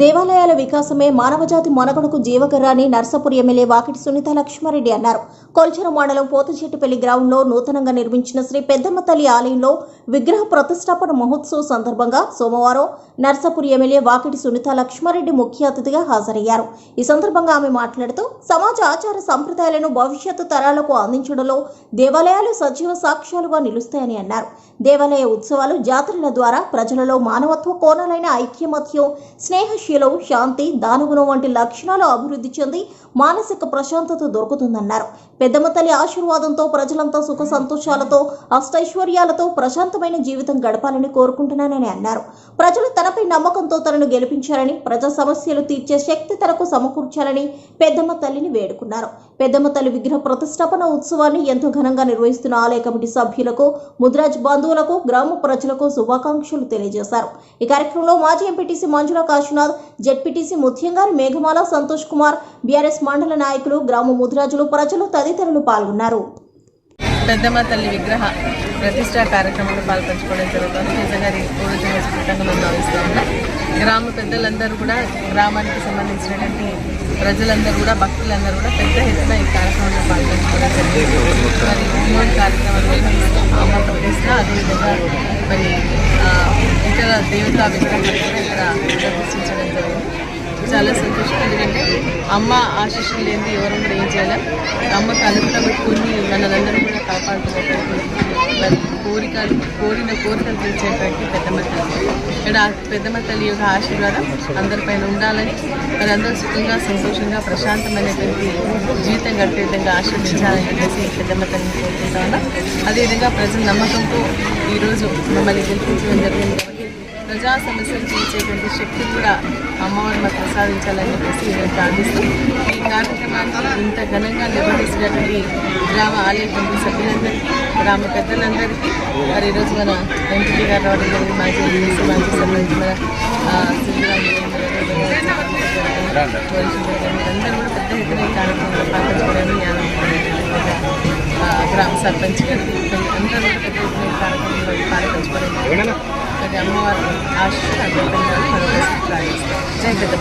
దేవాలయాల వికాసమే మానవజాతి మనుగడకు జీవకరాని నర్సపురి ఎమ్మెల్యే వాకిటి సునీత లక్ష్మారెడ్డి అన్నారు. కొల్చెర మండలం పోతచెట్టుపల్లి గ్రౌండ్లో నూతనంగా నిర్మించిన శ్రీ పెద్దమ్మ తల్లి ఆలయంలో విగ్రహ ప్రతిష్టాపన మహోత్సవ సందర్భంగా సోమవారం నర్సపురి ఎమ్మెల్యే వాకిటి సునీత లక్ష్మారెడ్డి ముఖ్య అతిథిగా హాజరయ్యారు. ఈ సందర్భంగా ఆమె మాట్లాడుతూ సమాజ ఆచార సంప్రదాయాలను భవిష్యత్తు తరాలకు అందించడంలో దేవాలయాలు సజీవ సాక్ష్యాలుగా నిలుస్తాయని అన్నారు. దేవాలయ ఉత్సవాలు జాతరల ద్వారా ప్రజలలో మానవత్వ కోణాలైన ఐక్యమత్యం స్నేహశీలం శాంతి దానగుణం వంటి లక్షణాలు అభివృద్ధి చెంది మానసిక ప్రశాంతత దొరుకుతుందన్నారు. పెద్దమ్మ తల్లి ఆశీర్వాదంతో ప్రజలంతా సుఖ సంతోషాలతో అష్టైశ్వర్యాలతో ప్రశాంతమైన జీవితం గడపాలని కోరుకుంటున్నానని అన్నారు. ప్రజలు తనపై నమ్మకంతో తనను గెలిపించారని ప్రజా సమస్యలు తీర్చే శక్తి తనకు సమకూర్చాలని పెద్దమ్మ తల్లిని వేడుకున్నారు. పెద్దమ్మ తల్లి విగ్రహ ప్రతిష్టాపన ఉత్సవాన్ని ఎంతో ఘనంగా నిర్వహిస్తున్న ఆలయ కమిటీ సభ్యులకు ముద్రాజ్ బంధువులకు గ్రామ ప్రజలకు శుభాకాంక్షలు తెలియజేశారు. ఈ కార్యక్రమంలో మాజీ MPTC Manjula Kashinath ZPTC ముత్యంగారి Meghamala Santosh Kumar BRS మండల నాయకులు గ్రామ ముద్రాజులు ప్రజలు తదితరులు పాల్గొన్నారు. పెద్దమ్మ తల్లి విగ్రహ ప్రతిష్టా కార్యక్రమంలో పాల్పంచుకోవడం జరుగుతుంది. నిజంగా అది పూర్వజ స్ఫూర్తంగా మనం భావిస్తూ ఉన్నాం గ్రామ పెద్దలందరూ కూడా గ్రామానికి సంబంధించినటువంటి ప్రజలందరూ కూడా భక్తులందరూ కూడా పెద్ద ఎత్తున ఈ కార్యక్రమంలో పాల్పంచుకోవడం జరిగింది మరి మూడు కార్యక్రమాలు నిర్వహిస్తాం అదేవిధంగా మరి ఇతర దేవతా విగ్రహాలు కూడా ఇక్కడ జరిగింది చాలా సంతోషం. ఎందుకంటే అమ్మ ఆశీస్సులు లేని ఎవరు కూడా ఏం చేయాలి. అమ్మకు అనుగ్రహం కొన్ని మనందరం కూడా కాపాడుకోవాలి మరి కోరికలు కోరిన కోరికలు తీర్చేటువంటి పెద్దమ్మ తల్లి. ఇక్కడ పెద్దమ్మ తల్లి యొక్క ఆశీర్వాదం అందరిపైన ఉండాలని మరి అందరూ సుఖంగా సంతోషంగా ప్రశాంతమైనటువంటి జీవితం గడిపే విధంగా ఆశీర్వదించాలని చెప్పేసి పెద్దమ్మ తల్లిని కోరుకుంటా ఉన్నాం. అదేవిధంగా ప్రజల నమ్మకంతో ఈరోజు మమ్మల్ని గెలిపించడం జరిగింది. ప్రజా సమస్యలు తీర్చేటువంటి శక్తి కూడా అమ్మవారు మాకు ప్రసాదించాలని చెప్పేసి నేను ప్రార్థిస్తూ ఈ కార్యక్రమాన్ని ఇంత ఘనంగా నిర్వహించినటువంటి గ్రామ ఆలయ కమిటీ సభ్యులందరికీ గ్రామ పెద్దలందరికీ మరి ఈరోజు మన ఎంపీ గారు రావడం జరిగింది. మాజీ ఎంపీసీ మాజీ సర్పంచ్ మన అందరూ కూడా పెద్ద ఎత్తున ఈ కార్యక్రమంలో పాల్గొనడానికి గ్రామ సర్పంచ్ అందరూ కూడా పెద్ద ఎత్తున కార్యక్రమంలో అమ్మవారి ఆశ జై పెద్ద